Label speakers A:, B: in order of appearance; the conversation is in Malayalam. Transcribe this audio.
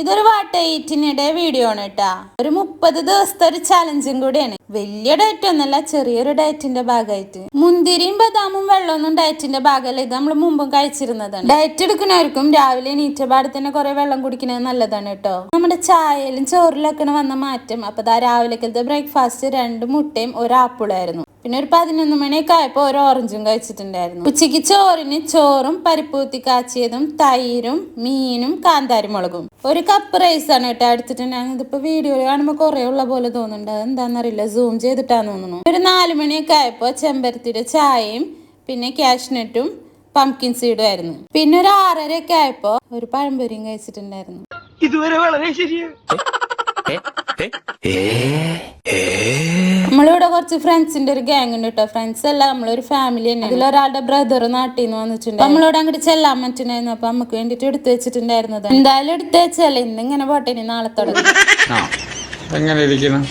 A: ഇതൊരു വാട്ട എയ്റ്റിനിടെ വീഡിയോ ആണ് കേട്ടാ ഒരു മുപ്പത് ദിവസത്തെ ഒരു ചലഞ്ചും കൂടിയാണ്. വലിയ ഡയറ്റ് ഒന്നല്ല ചെറിയൊരു ഡയറ്റിന്റെ ഭാഗമായിട്ട്. മുന്തിരിയും ബദാമും വെള്ളമൊന്നും ഡയറ്റിന്റെ ഭാഗമല്ല. ഇത് നമ്മൾ മുമ്പും കഴിച്ചിരുന്നതാണ്. ഡയറ്റ് എടുക്കുന്നവർക്കും രാവിലെ നീറ്റപാട് പാടെ തന്നെ കുറെ വെള്ളം കുടിക്കുന്നത് നല്ലതാണ് കേട്ടോ നമ്മുടെ ചായയിലും ചോറിലൊക്കെ വന്ന മാറ്റം. അപ്പൊ ദാ രാവിലെ ബ്രേക്ക്ഫാസ്റ്റ് രണ്ട് മുട്ടയും ഒരു ആപ്പിളായിരുന്നു പിന്നെ ഒരു പതിനൊന്ന് മണിയൊക്കെ ആയപ്പോൾ ഒരു ഓറഞ്ചും കഴിച്ചിട്ടുണ്ടായിരുന്നു. ഉച്ചയ്ക്ക് ചോറിന് ചോറും പരിപ്പൂത്തി കാച്ചിയതും തൈരും മീനും കാന്താരി മുളകും. ഒരു കപ്പ് റൈസ് ആണ് കേട്ടോ എടുത്തിട്ടുണ്ടായിരുന്നു ഇതിപ്പോ വീഡിയോയിൽ കാണുമ്പോൾ കുറെ ഉള്ള പോലെ തോന്നുന്നുണ്ട്. എന്താണെന്നറിയില്ല സൂം ചെയ്തിട്ടാന്ന് തോന്നുന്നു. ഒരു നാല് മണിയൊക്കെ ആയപ്പോൾ ചെമ്പരത്തിയുടെ ചായയും പിന്നെ കാഷ്നട്ടും പംകിൻ സീഡും ആയിരുന്നു. പിന്നെ ഒരു ആറരയൊക്കെ ആയപ്പോൾ ഒരു പഴംപൊരിയും കഴിച്ചിട്ടുണ്ടായിരുന്നു.
B: ഇതുവരെ വളരെ ശരിയാണ്
A: കുറച്ച് ഫ്രണ്ട്സിന്റെ ഒരു ഗ്യാങ് ഉണ്ട് കേട്ടോ ഫ്രണ്ട്സ് അല്ല നമ്മളൊരു ഫാമിലി തന്നെ ഒരാളുടെ ബ്രദർ നാട്ടിൽ നിന്ന് വന്നിട്ടുണ്ട്. നമ്മളോട് അങ്ങോട്ട് ചെല്ലാൻ പറ്റുന്നായിരുന്നു അപ്പൊ നമുക്ക് വേണ്ടിട്ട് എടുത്തു വെച്ചിട്ടുണ്ടായിരുന്നത്. എന്തായാലും എടുത്തു വെച്ചാലേ ഇന്ന് ഇങ്ങനെ പോട്ടെ ഇനി നാളെ തുടങ്ങി.
C: എങ്ങനെ ഇരിക്കണം